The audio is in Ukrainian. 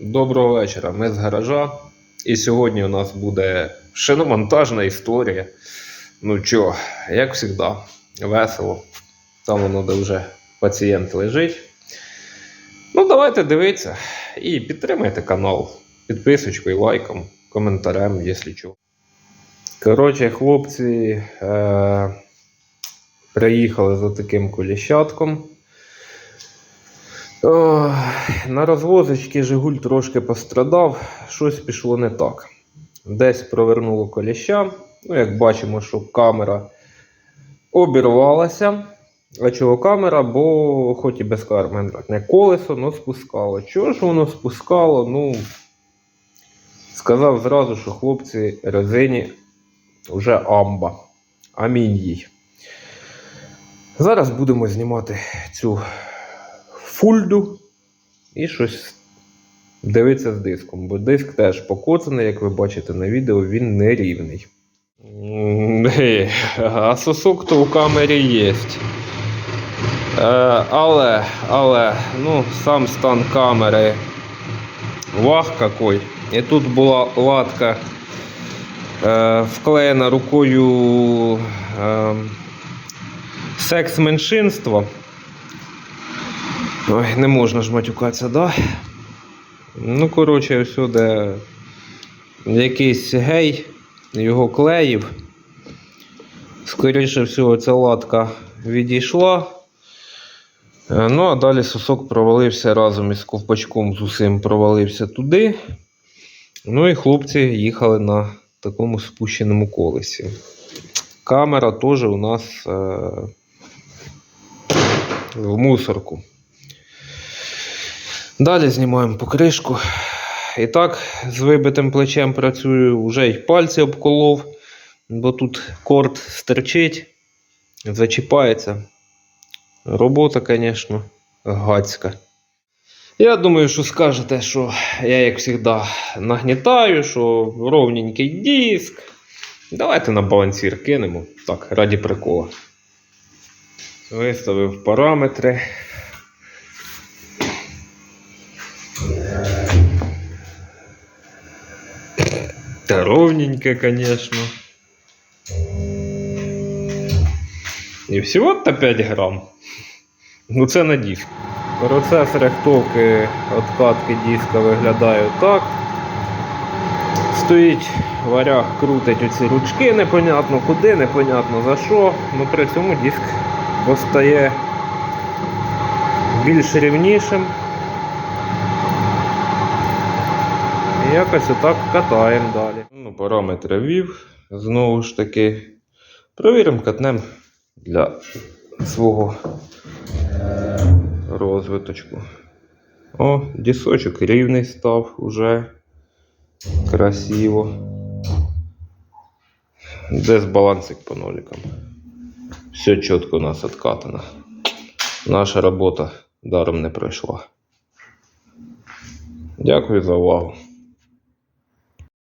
Доброго вечора. Ми з гаража. І сьогодні у нас буде шиномонтажна історія. Ну чо, як завжди, весело. Там воно де вже пацієнт лежить. Ну, давайте дивитися і підтримайте канал підписочкою, лайком, коментарем, якщо чого. Коротше, хлопці е- приїхали за таким коліщатком. На розвозочці Жигуль трошки пострадав, щось пішло не так. Десь провернуло коліща. Ну, як бачимо, що камера обірвалася. А чого камера? Бо хоч і без камери не колесо, але спускало. Чого ж воно спускало? Ну, сказав зразу, що хлопці резині вже амба. Амінь їй. Зараз будемо знімати цю фульду і щось дивитися з диском, бо диск теж покоцаний, як ви бачите на відео, він нерівний. А сосок то у камері є. Е, але, але, ну, сам стан камери вах какой. І тут була латка е, вклеєна рукою е, секс-меншинства. Ой, не можна ж матюкатися, да? Ну, коротше, всюди якийсь гей його клеїв. Скоріше всього, ця латка відійшла. Е, Ну, а далі сосок провалився разом із ковпачком з усім провалився туди. Ну і хлопці їхали на такому спущеному колесі. Камера теж у нас е, в мусорку. Далі знімаємо покришку. І так, з вибитим плечем працюю, вже й пальці обколов, бо тут корд стерчить, зачіпається. Робота, звісно, гадська. Я думаю, що скажете, що я, як завжди, нагнітаю, що ровненький диск. Давайте на балансір кинемо. Так, раді прикола. Виставив параметри. Та ровненько, конечно. І всього-то 5 грам. Ну це на диск. Процес рихтовки откатки диска виглядає так. Стоїть варяг, крутить оці ручки, непонятно куди, непонятно за що. Ну при цьому диск постає більш рівнішим. Якось отак катаємо далі. Ну, параметри ввів. Знову ж таки. Провіримо катнем для свого розвиточку. О, дісочок рівний став уже. Красиво. Десь балансик по ноликам. Все чітко у нас откатано. Наша робота даром не пройшла. Дякую за увагу.